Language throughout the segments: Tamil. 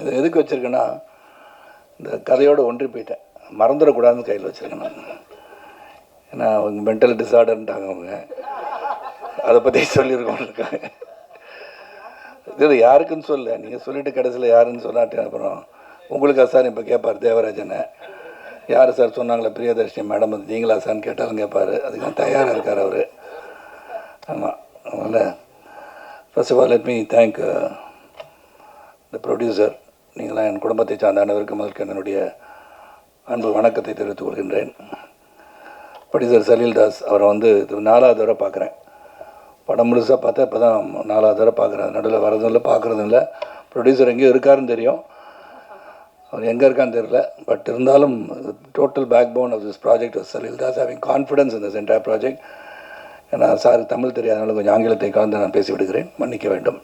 இது எதுக்கு வச்சுருக்கேன்னா இந்த கதையோடு ஒன்றி போயிட்டேன். மறந்துடக்கூடாதுன்னு கையில் வச்சுருக்கேன் நான். ஏன்னா அவங்க மென்டல் டிசார்டர்ன்ட்டாங்க அவங்க. அதை பற்றி சொல்லியிருக்கோம் இது யாருக்குன்னு சொல்ல நீங்கள் சொல்லிட்டு கடைசியில் யாருன்னு சொல்லாட்டி அப்புறம் உங்களுக்கு சார் இப்போ கேட்பார் தேவராஜனை. யார் சார் சொன்னாங்களே பிரியதர்ஷினி மேடம் வந்து நீங்களா சார்னு கேட்டாலும் கேட்பார் அதுக்கு தயாராக இருக்கார் அவர். ஆமாம் அதனால் first of all let me thank the producer நீங்களாம் என் குடும்பத்தை சார்ந்த அனைவருக்கு முதல்க்கு என்னுடைய அன்பு வணக்கத்தை தெரிவித்துக் கொள்கின்றேன். ப்ரொடியூசர் சலீல்தாஸ் அவரை வந்து நாலாவது தடவை பார்க்குறேன். படம் முழுசாக பார்த்தா இப்போ தான் நாலாவது தடவை பார்க்குறேன். நடுவில் வரதும் இல்லை பார்க்குறதும் இல்லை. ப்ரொடியூசர் எங்கேயோ இருக்காருன்னு தெரியும். அவர் எங்கே இருக்கான்னு தெரியல. பட் இருந்தாலும் total backbone of this project Salil Das having confidence இந்த சென்டர் ப்ராஜெக்ட் ஏன்னா சார் தமிழ் தெரியாதனால கொஞ்சம் ஆங்கிலத்தை கலந்து நான் பேசி விடுகிறேன் மன்னிக்க வேண்டும்.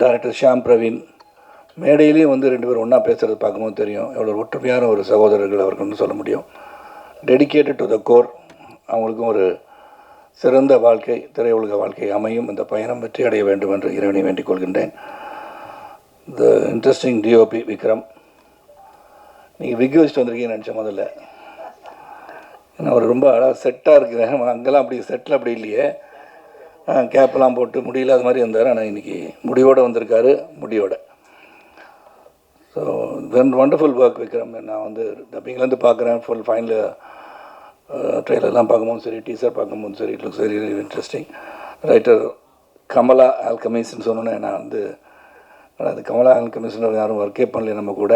டேரக்டர் ஷியாம் பிரவீன். மேடையிலையும் வந்து ரெண்டு பேரும் ஒன்றா பேசுகிறது பார்க்கும்போது தெரியும். எவ்வளோ ஒற்றுமையான ஒரு சகோதரர்கள் அவர்கள்னு சொல்ல முடியும். டெடிகேட்டட் டு த கோர் அவங்களுக்கும் ஒரு சிறந்த வாழ்க்கை திரையுலக வாழ்க்கை அமையும். இந்த பயணம் வெற்றி அடைய வேண்டும் என்று இறைவனை வேண்டிக் கொள்கின்றேன். The interesting DOP Vikram. நீங்கள் விக் வச்சுட்டு வந்திருக்கீங்கன்னு நினச்ச முதல்ல. ஏன்னா அவர் ரொம்ப அழகாக செட்டாக இருக்கிறேன் அங்கெல்லாம் அப்படி செட்டில் அப்படி இல்லையே. கேப்பெல்லாம் போட்டு முடியல அது மாதிரி இருந்தார் ஆனால் இன்றைக்கி முடிவோடு வந்திருக்காரு. முடியோட. So when wonderful work Vikram. நான் வந்து டப்பிங்லேருந்து பார்க்குறேன் ஃபுல் ஃபைனல் ட்ரெய்லர்லாம் பார்க்கும்போது சரி டீசர் பார்க்கும்போது சரி it looks very interesting writer Kamala ஆல்கமிஸ்ன்னு சொன்னோன்னே நான் வந்து ஆனால் அது கமலா ஆல்கமிஸ்னு யாரும் ஒர்க்கே பண்ணல நம்ம கூட.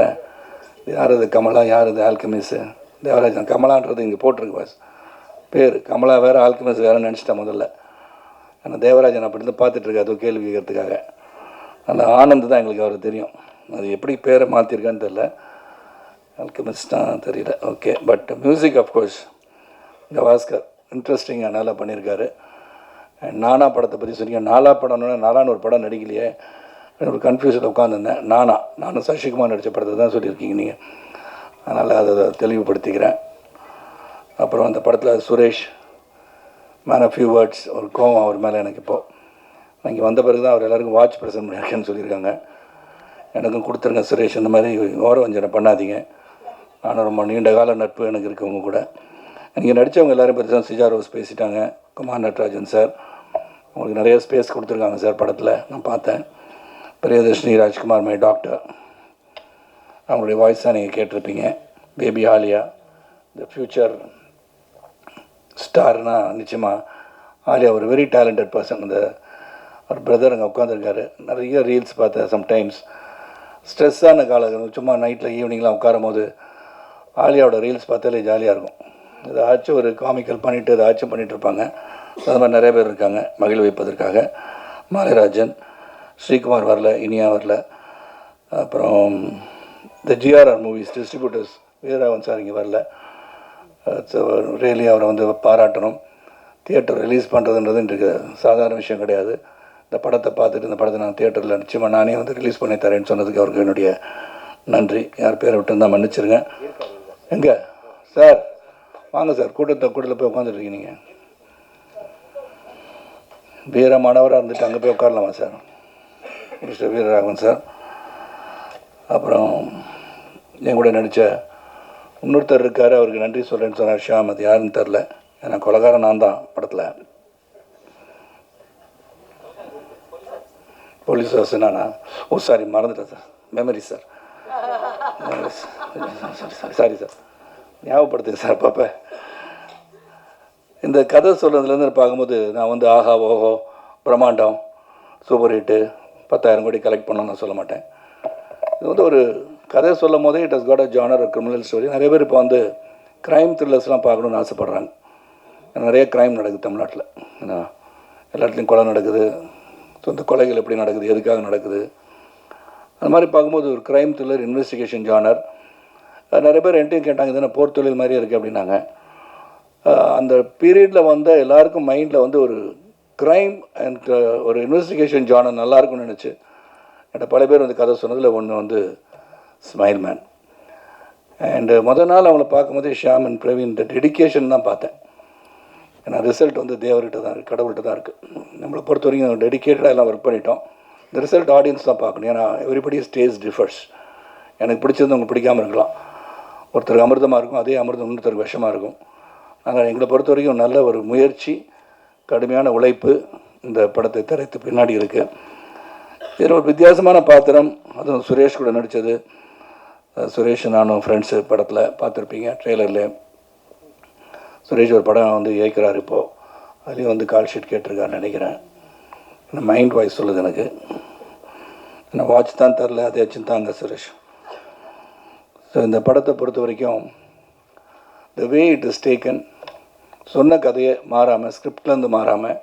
யார் அது கமலா? யார் அது ஆல்கமிஸு தேவராஜன். கமலான்றது இங்கே போட்டிருக்கு பாஸ் பேர். கமலா வேறு ஆல்கமிஸ் வேறு நினச்சிட்டேன் முதல்ல. ஆனால் தேவராஜன் அப்படி இருந்து பார்த்துட்ருக்காரு அது கேள்வி கேட்கறதுக்காக. அந்த ஆனந்த் தான் எங்களுக்கு அவர் தெரியும். அது எப்படி பேரை மாற்றிருக்கான்னு தெரில அல்கமிஸ்ட் தெரியல. Okay but music of course Gavaskar இன்ட்ரெஸ்டிங்காக நல்லா பண்ணியிருக்காரு. நானா படத்தை பற்றி சொன்னீங்க. நாலா படம்னா நாலான்னு ஒரு படம் நடிக்கலையே. ஒரு கன்ஃபியூஷனில் உட்காந்துருந்தேன் நானா. நானும் சசிகுமார் நடித்த படத்தை தான் சொல்லியிருக்கீங்க நீங்கள் அதனால் அதை தெளிவுபடுத்திக்கிறேன். அப்புறம் அந்த படத்தில் Suresh man of few words ஒரு கோவம் அவர் மேலே எனக்கு இப்போது இங்கே வந்த பிறகு தான் அவர் எல்லாருக்கும் வாட்ச் ப்ரெசன்ட் பண்ணியிருக்கேன்னு சொல்லியிருக்காங்க. எனக்கும் கொடுத்துருங்க சுரேஷ் இந்த மாதிரி ஓரவஞ்சனை பண்ணாதீங்க. நானும் ரொம்ப நீண்ட கால நட்பு எனக்கு இருக்கவங்க கூட. இங்கே நடித்தவங்க எல்லோரும் பற்றி தான் சுஜா ரோஸ் பேசிட்டாங்க. குமார் நட்ராஜன் சார். உங்களுக்கு நிறைய ஸ்பேஸ் கொடுத்துருக்காங்க சார் படத்தில். நான் பார்த்தேன். பிரியதர்ஷினி ராஜ்குமார் மை டாக்டர் அவங்களுடைய வாய்ஸ் தான் நீங்கள் கேட்டிருப்பீங்க. பேபி ஆலியா த ஃப்யூச்சர் ஸ்டார்னா நிச்சயமாக ஆலியா ஒரு வெரி டேலண்டட் பர்சன் அந்த ஒரு பிரதர் அங்கே உட்காந்துருக்காரு நிறைய ரீல்ஸ் பார்த்தேன் சம்டைம்ஸ் ஸ்ட்ரெஸ்ஸான காலம் சும்மா நைட்டில் ஈவினிங்லாம் உட்காரும் போது ஆலியாவோட ரீல்ஸ் பார்த்தாலே ஜாலியாக இருக்கும். ஏதாச்சும் ஒரு காமிக்கல் பண்ணிவிட்டு ஏதாச்சும் பண்ணிகிட்டு இருப்பாங்க. அது மாதிரி நிறைய பேர் இருக்காங்க. மகிழ் வைப்பதற்காக. மாலைராஜன் ஸ்ரீகுமார் வரல இனியா வரல. அப்புறம் இந்த GRR movies distributors Veeraravan sir இங்கே வரல. ரியலி அவரை வந்து பாராட்டணும். தியேட்டர் ரிலீஸ் பண்ணுறதுன்றது இன்றைக்கு சாதாரண விஷயம் கிடையாது. இந்த படத்தை பார்த்துட்டு இந்த படத்தை நான் தியேட்டரில் நிச்சயமாக நானே வந்து ரிலீஸ் பண்ணி தரேன்னு சொன்னதுக்கு அவருக்கு என்னுடைய நன்றி. யார் பேரை விட்டு இருந்தால் மன்னிச்சிருங்க. எங்கே? சார் வாங்க சார் கூட்டத்தை கூட்டத்தில் போய் உட்காந்துருக்கீங்க நீங்கள் வீர மாணவராக இருந்துட்டு அங்கே போய் உட்காரலாமா சார்? Mister Veeraraghavan sir. அப்புறம் என் கூட நடித்த இன்னொருத்தர் இருக்கார் அவருக்கு நன்றி சொல்கிறேன்னு சொன்னார். ஷியாம் அது யாருன்னு தெரில ஏன்னா கொலகாரன் நான் தான் படத்தில். போலீஸ் வாசனானா ஓ சாரி மறந்துட்டேன் sir memory sir sorry sir ஞாபகப்படுத்துங்க sir பாப்பா இந்த கதை சொல்கிறதுலேருந்து பார்க்கும்போது நான் வந்து ஆஹா ஓஹோ பிரம்மாண்டம் சூப்பர் ஹிட்டு பத்தாயிரம் கோடி கலெக்ட் பண்ணோன்னு நான் சொல்ல மாட்டேன். இது வந்து ஒரு கதை சொல்லும் போதே it has got a genre criminal story நிறைய பேர் இப்போ வந்து க்ரைம் த்ரில்லர்ஸ்லாம் பார்க்கணுன்னு ஆசைப்பட்றாங்க. நிறைய க்ரைம் நடக்குது தமிழ்நாட்டில். ஏன்னா எல்லா இடத்துலையும் கொலை நடக்குது. சொந்த கொலைகள் எப்படி நடக்குது? எதுக்காக நடக்குது? அந்த மாதிரி பார்க்கும்போது ஒரு க்ரைம் த்ரில்லர் இன்வெஸ்டிகேஷன் ஜானர் நிறைய பேர் என்கிட்டையும் கேட்டாங்க இதுனா போர் தொழில் மாதிரி இருக்குது அப்படின்னாங்க. அந்த பீரியடில் வந்த எல்லாருக்கும் மைண்டில் வந்து ஒரு க்ரைம் அண்ட் ஒரு இன்வெஸ்டிகேஷன் ஜானர் நல்லாயிருக்கும்னு நினச்சி என்கிட்ட பல பேர் வந்து கதை சொன்னதில் ஒன்று வந்து ஸ்மைல் மேன் அண்டு மொதல் நாள் அவங்கள பார்க்கும்போதே ஷியாம் அண்ட் பிரவீன் இந்த டெடிக்கேஷன் தான் பார்த்தேன். ஏன்னா ரிசல்ட் வந்து தேவர்கிட்ட தான் இருக்குது கடவுள்கிட்ட தான் இருக்குது நம்மளை பொறுத்த வரைக்கும் டெடிக்கேட்டடாக எல்லாம் ஒர்க் பண்ணிட்டோம். இந்த ரிசல்ட் ஆடியன்ஸ் தான் பார்க்கணும். ஏன்னா எவ்ரிபடி ஸ்டேஜ் டிஃபர்ஸ் எனக்கு பிடிச்சது உங்களுக்கு பிடிக்காமல் இருக்கலாம். ஒருத்தருக்கு அமிர்தமாக இருக்கும் அதே அமிர்தம் இன்னொருத்தருக்கு விஷமாக இருக்கும். அதனால் எங்களை பொறுத்த வரைக்கும் நல்ல ஒரு முயற்சி கடுமையான உழைப்பு இந்த படத்தை திரைத்து பின்னாடி இருக்குது இதில் ஒரு வித்தியாசமான பாத்திரம் அதுவும் சுரேஷ் கூட நடித்தது சுரேஷ் நானும் ஃப்ரெண்ட்ஸு படத்தில் பார்த்துருப்பீங்க ட்ரெய்லரில் சுரேஷ் ஒரு படம் வந்து இயக்கிறார் இப்போது அதுலேயும் வந்து கால் ஷீட் கேட்டிருக்காருன்னு நினைக்கிறேன். மைண்ட் வாய்ஸ் சொல்லுது எனக்கு. என்ன வாட்ச் தான் தரல அதையாச்சும் தாங்க சுரேஷ். ஸோ இந்த படத்தை பொறுத்த வரைக்கும் the way it is taken சொன்ன கதையை மாறாமல் ஸ்கிரிப்ட்லேருந்து மாறாமல்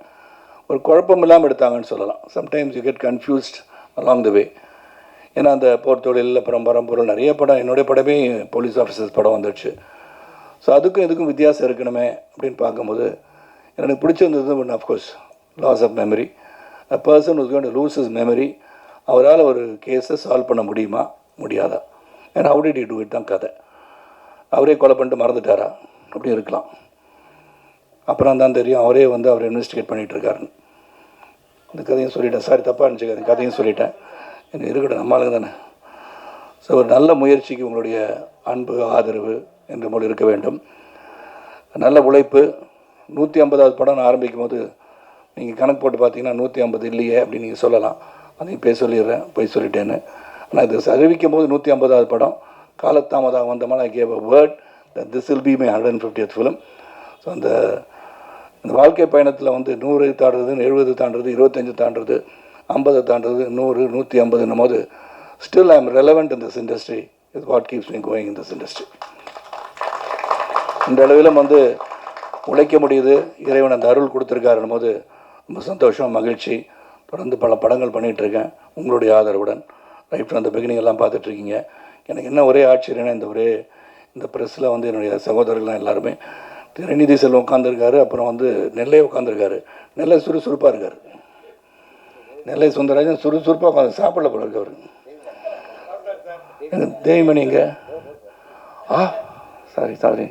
ஒரு குழப்பம் இல்லாமல் எடுத்தாங்கன்னு சொல்லலாம். Sometimes you get confused along the way ஏன்னா அந்த போர் தொழில் அப்புறம் பரம்பொருள் நிறைய படம் என்னுடைய படமே போலீஸ் ஆஃபீஸர்ஸ் படம் வந்துடுச்சு. ஸோ அதுக்கும் இதுக்கும் வித்தியாசம் இருக்கணுமே அப்படின்னு பார்க்கும்போது எனக்கு பிடிச்சிருந்தது ஒன்று of course loss of memory a person is going lose is memory அவரால் ஒரு கேஸை சால்வ் பண்ண முடியுமா? முடியாதா? ஏன்னா how did டூ இட் தான் கதை. அவரே கொலை பண்ணிட்டு மறந்துட்டாரா? அப்படி இருக்கலாம். அப்புறம் தான் தெரியும் அவரே வந்து அவர் இன்வெஸ்டிகேட் பண்ணிகிட்டு இருக்காருன்னு. இந்த கதையும் சொல்லிட்டேன். சாரி தப்பாக இருந்துச்சு கதையும் சொல்லிட்டேன். எனக்கு இருக்கட்டும் நம்மளுக்கு தானே. ஸோ ஒரு நல்ல முயற்சிக்கு உங்களுடைய அன்பு ஆதரவு என்ற மொழி இருக்க வேண்டும். நல்ல உழைப்பு. நூற்றி ஐம்பதாவது படம் நான் ஆரம்பிக்கும் போது நீங்கள் கணக்கு போட்டு பார்த்தீங்கன்னா நூற்றி ஐம்பது இல்லையே அப்படின்னு நீங்கள் சொல்லலாம். அதையும் போய் சொல்லிடுறேன் போய் சொல்லிட்டேன்னு. ஆனால் இது அறிவிக்கும் போது நூற்றி ஐம்பதாவது படம். காலத்தாமதாக வந்தமான I gave a word the this will be my hundred and fiftieth film so அந்த இந்த வாழ்க்கை பயணத்தில் வந்து நூறு தாண்டுறது எழுபது தாண்டுறது இருபத்தஞ்சு தாண்டுறது ஐம்பது தாண்டுறது நூறு நூற்றி ஐம்பதுன்னும் போது still I am relevant in this industry is what keeps me going in this industry இந்த அளவிலும் வந்து உழைக்க முடியுது. இறைவன் அந்த அருள் கொடுத்துருக்காருன்னும் போது ரொம்ப சந்தோஷம் மகிழ்ச்சி. தொடர்ந்து பல படங்கள் பண்ணிகிட்ருக்கேன். உங்களுடைய ஆதரவுடன். ரைட் ஃப்ரம் அந்த பிகினிங் எல்லாம் பார்த்துட்ருக்கீங்க. எனக்கு என்ன ஒரே ஆச்சரியம்னா இந்த ஒரே இந்த ப்ரெஸ்ஸில் வந்து என்னுடைய சகோதரர்கள்லாம் எல்லாருமே திரைநிதி செல்வம் உட்காந்துருக்காரு அப்புறம் வந்து நெல்லை உட்காந்துருக்காரு நெல்லை சுறுசுறுப்பாக இருக்கார். நெல்லை சுந்தரராஜன் சுறுசுறுப்பாக உட்காந்து சாப்பிடல போல இருக்கு அவர். எனக்கு தேவிமணிங்க ஆ சாரி சாரி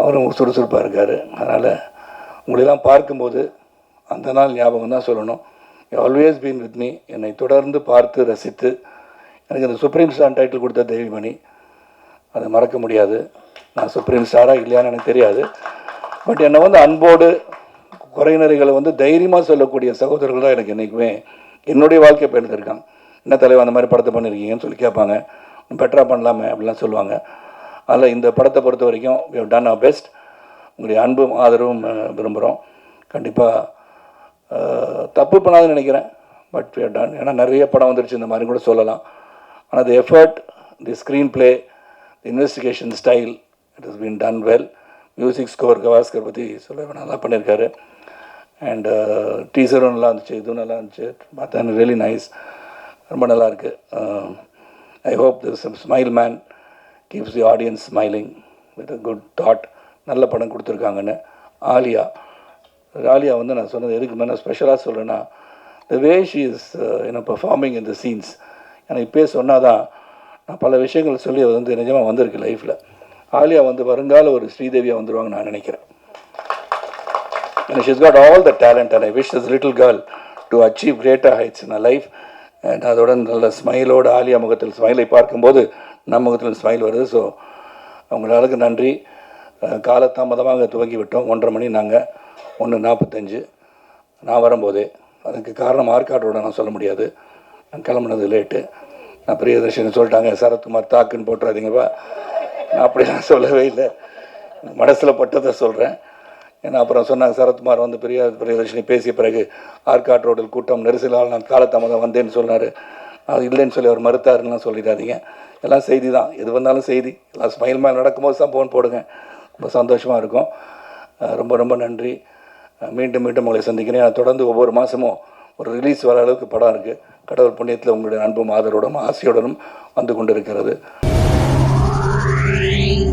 அவரும் சுறுசுறுப்பாக இருக்கார். அதனால் உங்களெல்லாம் பார்க்கும்போது அந்த நாள் ஞாபகம் தான் சொல்லணும். ஆல்வேஸ் பீன் வித் மீ என்னை தொடர்ந்து பார்த்து ரசித்து. எனக்கு இந்த சுப்ரீம் ஸ்டார் டைட்டில் கொடுத்த தேவிமணி. அதை மறக்க முடியாது. நான் சுப்ரீம் ஸ்டாராக இல்லையான்னு எனக்கு தெரியாது. பட் என்னை வந்து அன்போடு குறைநிறைகளை வந்து தைரியமாக சொல்லக்கூடிய சகோதரர்கள் தான் எனக்கு என்றைக்குமே என்னுடைய வாழ்க்கை பயணத்தில் என்ன தலைவர் அந்த மாதிரி படத்தை பண்ணியிருக்கீங்கன்னு சொல்லி கேட்பாங்க. பெட்டராக பண்ணலாமே அப்படிலாம் சொல்லுவாங்க. அதில் இந்த படத்தை பொறுத்த வரைக்கும் வி டன் அவர் பெஸ்ட் உங்களுடைய அன்பும் ஆதரவும் விரும்புகிறோம் கண்டிப்பாக தப்பு பண்ணாதுன்னு நினைக்கிறேன். பட் வி have டன் ஏன்னா நிறைய படம் வந்துருச்சு இந்த மாதிரி கூட சொல்லலாம். ஆனால் the effort the screenplay the investigation style it is been done well music score Gavaskar பற்றி சொல்ல நல்லா பண்ணியிருக்காரு அண்ட் uh, டீசரும் நல்லா இருந்துச்சு. இதுவும் நல்லா இருந்துச்சு. பார்த்தேன் ரியலி நைஸ் ரொம்ப நல்லாயிருக்கு I hope this smile man keeps the audience smiling with a good thought நல்ல படம் கொடுத்துருக்காங்கன்னு. ஆலியா. ஆலியா வந்து நான் சொன்னது எதுக்கு மேலே ஸ்பெஷலாக சொல்கிறேன்னா the way she is you know performing in the scenes எனக்கு இப்போயே சொன்னால் தான் நான் பல விஷயங்கள் சொல்லி அது வந்து நிஜமாக வந்திருக்கு லைஃப்பில் ஆலியா வந்து வருங்கால ஒரு ஸ்ரீதேவியாக வந்துடுவாங்க நான் நினைக்கிறேன். And she's got all the talent and I wish this little girl to achieve greater heights in life life. அதோட நல்ல ஸ்மைலோட ஆலியா முகத்தில் ஸ்மைலை பார்க்கும்போது நம் முகத்தில் ஸ்மைல் வருது. ஸோ அவங்களுக்கு நன்றி. அஹ் காலதாமதமாக துவங்கி விட்டோம் ஒன்றரை மணி நாங்கள் ஒன்று நாற்பத்தஞ்சு நான் வரும்போதே. அதுக்கு காரணம் ஆற்காட்டோட நான் சொல்ல முடியாது. நான் கிளம்புனது லேட்டு நான் பிரியதர்ஷன் சொல்லிட்டாங்க. சரத்குமார் தாக்குன்னு போட்டுறாதீங்கப்பா. நான் அப்படிலாம் சொல்லவே இல்லை. மனசில் பட்டதை சொல்கிறேன் ஏன்னா அப்புறம் சொன்னாங்க சரத்குமார் வந்து பெரிய பிரியதர்ஷினி பேசிய பிறகு ஆற்காட் ரோடில் கூட்டம் நெரிசலால் நான் காலத்தாமதம் வந்தேன்னு சொன்னார். அது இல்லைன்னு சொல்லி அவர் மறுத்தாருலாம் சொல்லிடாதீங்க. எல்லாம் செய்தி தான். எது வந்தாலும் செய்தி. எல்லாம் ஸ்மைல் மேல் நடக்கும்போது தான் ஃபோன் போடுங்க. ரொம்ப சந்தோஷமாக இருக்கும். ரொம்ப ரொம்ப நன்றி. மீண்டும் மீண்டும் உங்களை சந்திக்கிறேன். நான் தொடர்ந்து ஒவ்வொரு மாதமும் ஒரு ரிலீஸ் வர அளவுக்கு படம் இருக்குது கடவுள் புண்ணியத்தில் உங்களுடைய அன்பும் ஆதரவுடனும் ஆசையுடனும் வந்து கொண்டிருக்கிறது. Meow.